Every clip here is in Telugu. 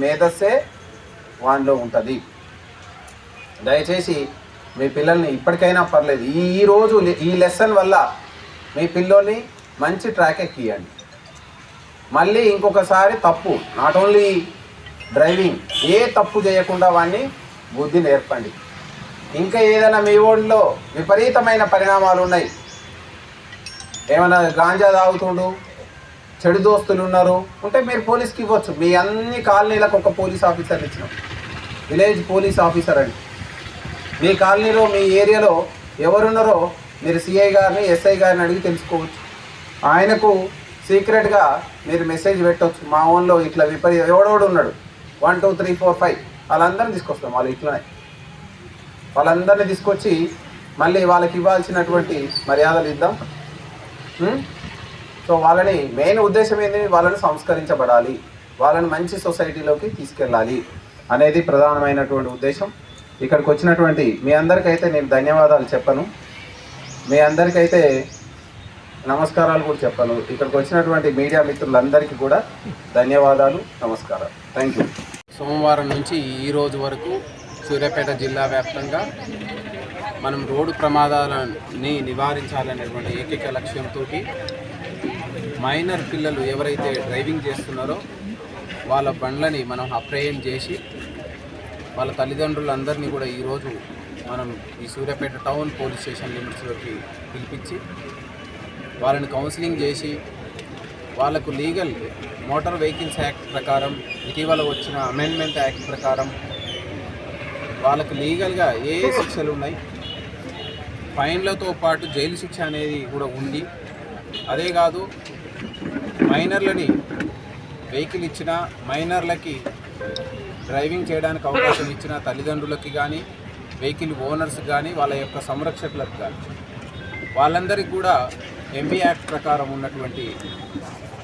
మేధస్సే వానిలో ఉంటుంది. దయచేసి మీ పిల్లల్ని ఇప్పటికైనా పర్లేదు. ఈ ఈ రోజు లె- ఈ లెసన్ వల్ల మీ పిల్లోని మంచి ట్రాక్ ఎక్కియండి. మళ్ళీ ఇంకొకసారి తప్పు నాట్ ఓన్లీ డ్రైవింగ్ ఏ తప్పు చేయకుండా వాడిని బుద్ధి నేర్పండి. ఇంకా ఏదైనా మీ ఓడిలో విపరీతమైన పరిణామాలు ఉన్నాయి. ఏమైనా గాంజా తాగుతుండు? చెడు దోస్తులు ఉన్నారు. ఉంటే మీరు పోలీస్కి ఇవ్వచ్చు. మీ అన్ని కాలనీలకు ఒక పోలీస్ ఆఫీసర్ ఇచ్చినాం. విలేజ్ పోలీస్ ఆఫీసర్ అని. మీ కాలనీలో మీ ఏరియాలో ఎవరున్నారో మీరు సిఐ గారిని ఎస్ఐ గారిని అడిగి తెలుసుకోవచ్చు. ఆయనకు సీక్రెట్గా మీరు మెసేజ్ పెట్టవచ్చు మా ఓన్లో ఇట్లా విపరీత ఎవడోడు ఉన్నాడు. One two three four five. వాళ్ళందరినీ తీసుకొస్తాం వాళ్ళు ఇట్లనే. వాళ్ళందరినీ తీసుకొచ్చి మళ్ళీ వాళ్ళకి ఇవ్వాల్సినటువంటి మర్యాదలు ఇద్దాం. సో వాళ్ళని మెయిన్ ఉద్దేశం ఏంటి వాళ్ళని సంస్కరించబడాలి. వాళ్ళని మంచి సొసైటీలోకి తీసుకెళ్ళాలి అనేది ప్రధానమైనటువంటి ఉద్దేశం. ఇక్కడికి వచ్చినటువంటి మీ అందరికైతే నేను ధన్యవాదాలు చెప్పను. మీ అందరికైతే నమస్కారాలు కూడా చెప్పను. ఇక్కడికి వచ్చినటువంటి మీడియా మిత్రులందరికీ కూడా ధన్యవాదాలు నమస్కారాలు. థ్యాంక్ యూ సోమవారం నుంచి ఈ రోజు వరకు సూర్యాపేట జిల్లా వ్యాప్తంగా మనం రోడ్డు ప్రమాదాలని నివారించాలనేటువంటి ఏకైక లక్ష్యంతో మైనర్ పిల్లలు ఎవరైతే డ్రైవింగ్ చేస్తున్నారో వాళ్ళ బండ్లని మనం అప్రయం చేసి వాళ్ళ తల్లిదండ్రులందరినీ కూడా ఈరోజు మనం ఈ సూర్యాపేట టౌన్ పోలీస్ స్టేషన్ లిమిట్స్లోకి పిలిపించి వాళ్ళని కౌన్సిలింగ్ చేసి వాళ్ళకు లీగల్ మోటార్ వెహికల్స్ యాక్ట్ ప్రకారం ఇటీవల వచ్చిన అమెండ్మెంట్ యాక్ట్ ప్రకారం వాళ్ళకు లీగల్గా ఏ ఏ శిక్షలు ఉన్నాయి? ఫైన్లతో పాటు జైలు శిక్ష అనేది కూడా ఉంది. అదే కాదు మైనర్లని వెహికల్ ఇచ్చిన మైనర్లకి డ్రైవింగ్ చేయడానికి అవకాశం ఇచ్చిన తల్లిదండ్రులకి కానీ వెహికల్ ఓనర్స్ కానీ వాళ్ళ యొక్క సంరక్షకులకు కానీ వాళ్ళందరికీ కూడా ఎంబీ యాక్ట్ ప్రకారం ఉన్నటువంటి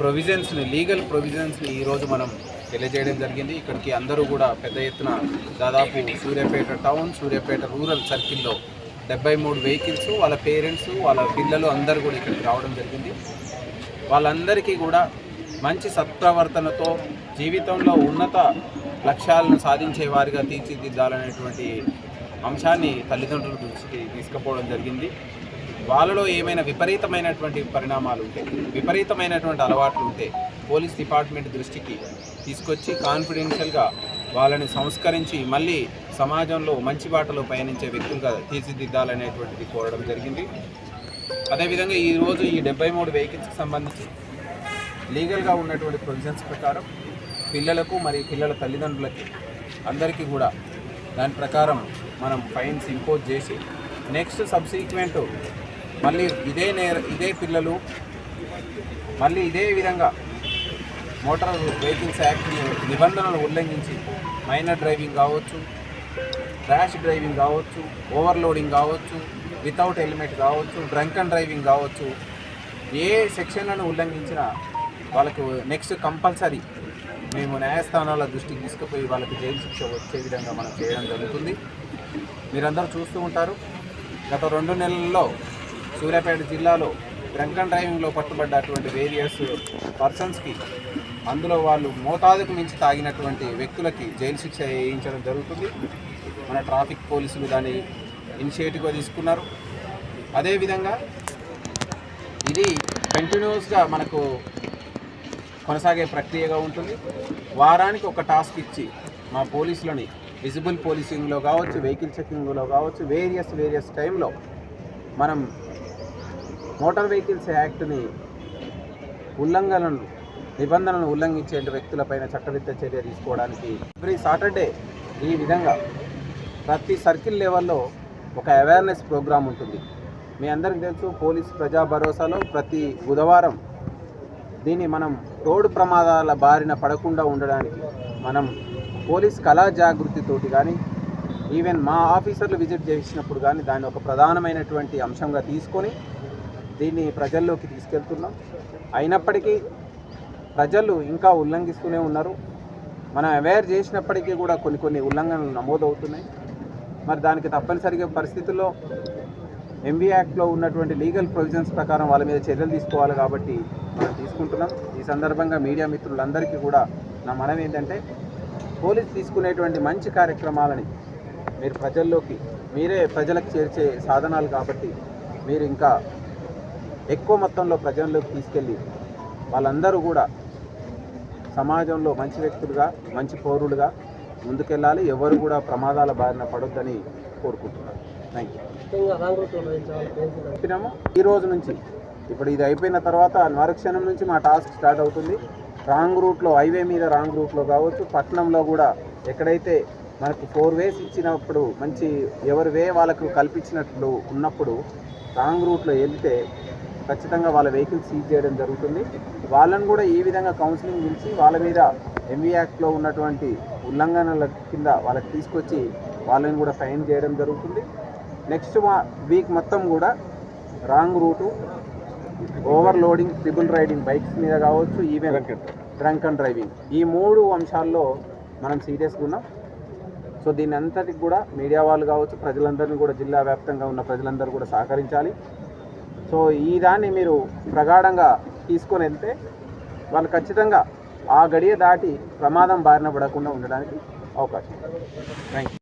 ప్రొవిజన్స్ని లీగల్ ప్రొవిజన్స్ని ఈరోజు మనం తెలియజేయడం జరిగింది. ఇక్కడికి అందరూ కూడా పెద్ద ఎత్తున దాదాపు సూర్యాపేట టౌన్ సూర్యాపేట రూరల్ సర్కిల్లో డెబ్బై మూడు వెహికల్స్ వాళ్ళ పేరెంట్స్ వాళ్ళ పిల్లలు అందరూ కూడా ఇక్కడికి రావడం జరిగింది. వాళ్ళందరికీ కూడా మంచి సత్ప్రవర్తనతో జీవితంలో ఉన్నత లక్ష్యాలను సాధించే వారిగా తీర్చిదిద్దాలనేటువంటి అంశాన్ని తల్లిదండ్రుల దృష్టికి తీసుకుపోవడం జరిగింది. వాళ్ళలో ఏమైనా విపరీతమైనటువంటి పరిణామాలు ఉంటే విపరీతమైనటువంటి అలవాట్లు ఉంటే పోలీస్ డిపార్ట్మెంట్ దృష్టికి తీసుకొచ్చి కాన్ఫిడెన్షియల్గా వాళ్ళని సంస్కరించి మళ్ళీ సమాజంలో మంచి బాటలో పయనించే వ్యక్తులుగా తీర్చిదిద్దాలనేటువంటిది కోరడం జరిగింది. అదేవిధంగా ఈరోజు ఈ డెబ్బై మూడు వెహికల్స్కి సంబంధించి లీగల్గా ఉన్నటువంటి ప్రొవిజన్స్ ప్రకారం పిల్లలకు మరియు పిల్లల తల్లిదండ్రులకి అందరికీ కూడా దాని ప్రకారం మనం ఫైన్స్ ఇంపోజ్ చేసి నెక్స్ట్ సబ్సీక్వెంట్ మళ్ళీ ఇదే నేర ఇదే పిల్లలు మళ్ళీ ఇదే విధంగా మోటార్ వెహికల్స్ యాక్ట్ నిబంధనలు ఉల్లంఘించి మైనర్ డ్రైవింగ్ కావచ్చు ర్యాష్ డ్రైవింగ్ కావచ్చు ఓవర్లోడింగ్ కావచ్చు వితౌట్ హెల్మెట్ కావచ్చు డ్రంక్ అండ్ డ్రైవింగ్ కావచ్చు ఏ సెక్షన్లను ఉల్లంఘించినా వాళ్ళకు నెక్స్ట్ కంపల్సరీ మేము న్యాయస్థానాల దృష్టికి తీసుకుపోయి వాళ్ళకి జైలు శిక్ష వచ్చే విధంగా మనం చేయడం జరుగుతుంది. మీరందరూ చూస్తూ ఉంటారు. గత రెండు నెలల్లో సూర్యాపేట జిల్లాలో డ్రంక్ అండ్ డ్రైవింగ్లో పట్టుబడ్డటువంటి వేరియస్ పర్సన్స్కి అందులో వాళ్ళు మోతాదుకు మించి తాగినటువంటి వ్యక్తులకి జైలు శిక్ష వేయించడం జరుగుతుంది. మన ట్రాఫిక్ పోలీసులు దాన్ని ఇనిషియేటివ్గా తీసుకున్నారు. అదేవిధంగా ఇది కంటిన్యూస్గా మనకు కొనసాగే ప్రక్రియగా ఉంటుంది. వారానికి ఒక టాస్క్ ఇచ్చి మా పోలీసులని విజిబుల్ పోలీసింగ్లో కావచ్చు వెహికల్ చెకింగ్లో కావచ్చు వేరియస్ వేరియస్ టైంలో మనం మోటార్ వెహికల్స్ యాక్ట్ని ఉల్లంఘనలు నిబంధనలను ఉల్లంఘించే వ్యక్తులపైన చట్టవిత్త చర్య తీసుకోవడానికి? ఎవ్రీ సాటర్డే ఈ విధంగా ప్రతి సర్కిల్ లెవెల్లో ఒక అవేర్నెస్ ప్రోగ్రామ్ ఉంటుంది. మీ అందరికీ తెలుసు పోలీస్ ప్రజా భరోసాలో ప్రతి బుధవారం దీన్ని మనం రోడ్డు ప్రమాదాల బారిన పడకుండా ఉండడానికి మనం పోలీస్ కళా జాగృతితోటి కానీ ఈవెన్ మా ఆఫీసర్లు విజిట్ చేసినప్పుడు కానీ దాన్ని ఒక ప్రధానమైనటువంటి అంశంగా తీసుకొని దీన్ని ప్రజల్లోకి తీసుకెళ్తున్నాం. అయినప్పటికీ ప్రజలు ఇంకా ఉల్లంఘిస్తూనే ఉన్నారు. మనం అవేర్ చేసినప్పటికీ కూడా కొన్ని కొన్ని ఉల్లంఘనలు నమోదవుతున్నాయి. మరి దానికి తప్పనిసరిగా పరిస్థితుల్లో ఎంబీ యాక్ట్లో ఉన్నటువంటి లీగల్ ప్రొవిజన్స్ ప్రకారం వాళ్ళ మీద చర్యలు తీసుకోవాలి కాబట్టి మనం తీసుకుంటున్నాం. ఈ సందర్భంగా మీడియా మిత్రులందరికీ కూడా నా మనం ఏంటంటే పోలీస్ తీసుకునేటువంటి మంచి కార్యక్రమాలని మీరు ప్రజల్లోకి మీరే ప్రజలకు చేర్చే సాధనాలు కాబట్టి మీరు ఇంకా ఎక్కువ మొత్తంలో ప్రజల్లోకి తీసుకెళ్ళి వాళ్ళందరూ కూడా సమాజంలో మంచి వ్యక్తులుగా మంచి పౌరులుగా ముందుకెళ్ళాలి. ఎవరు కూడా ప్రమాదాల బారిన పడొద్దని కోరుకుంటున్నాను థ్యాంక్ యూ చెప్పినాము. ఈ రోజు నుంచి ఇప్పుడు ఇది అయిపోయిన తర్వాత మరుక్షణం నుంచి మా టాస్క్ స్టార్ట్ అవుతుంది. రాంగ్ రూట్లో హైవే మీద రాంగ్ రూట్లో కావచ్చు పట్టణంలో కూడా ఎక్కడైతే మనకు ఫోర్ వేస్ ఇచ్చినప్పుడు మంచి ఎవరి వే వాళ్ళకు కల్పించినట్లు ఉన్నప్పుడు రాంగ్ రూట్లో వెళ్తే ఖచ్చితంగా వాళ్ళ వెహికల్ సీజ్ చేయడం జరుగుతుంది. వాళ్ళని కూడా ఈ విధంగా కౌన్సిలింగ్ పిలిచి వాళ్ళ మీద ఎంవీ యాక్ట్లో ఉన్నటువంటి ఉల్లంఘనల కింద వాళ్ళకి తీసుకొచ్చి వాళ్ళని కూడా ఫైన్ చేయడం జరుగుతుంది. నెక్స్ట్ వీక్ మొత్తం కూడా wrong route overloading triple riding bikes మీద కావచ్చు ఈవెన్ డ్రంక్ అండ్ డ్రైవింగ్ ఈ మూడు అంశాల్లో మనం సీరియస్గా ఉన్నాం. సో దీని అంతటికి కూడా మీడియా వాళ్ళు కావచ్చు ప్రజలందరినీ కూడా జిల్లా వ్యాప్తంగా ఉన్న ప్రజలందరూ కూడా సహకరించాలి. సో ఈ దాన్ని మీరు ప్రగాఢంగా తీసుకొని వెళ్తే వాళ్ళు ఖచ్చితంగా ఆ గడియ దాటి ప్రమాదం బారిన పడకుండా ఉండడానికి అవకాశం థ్యాంక్ యూ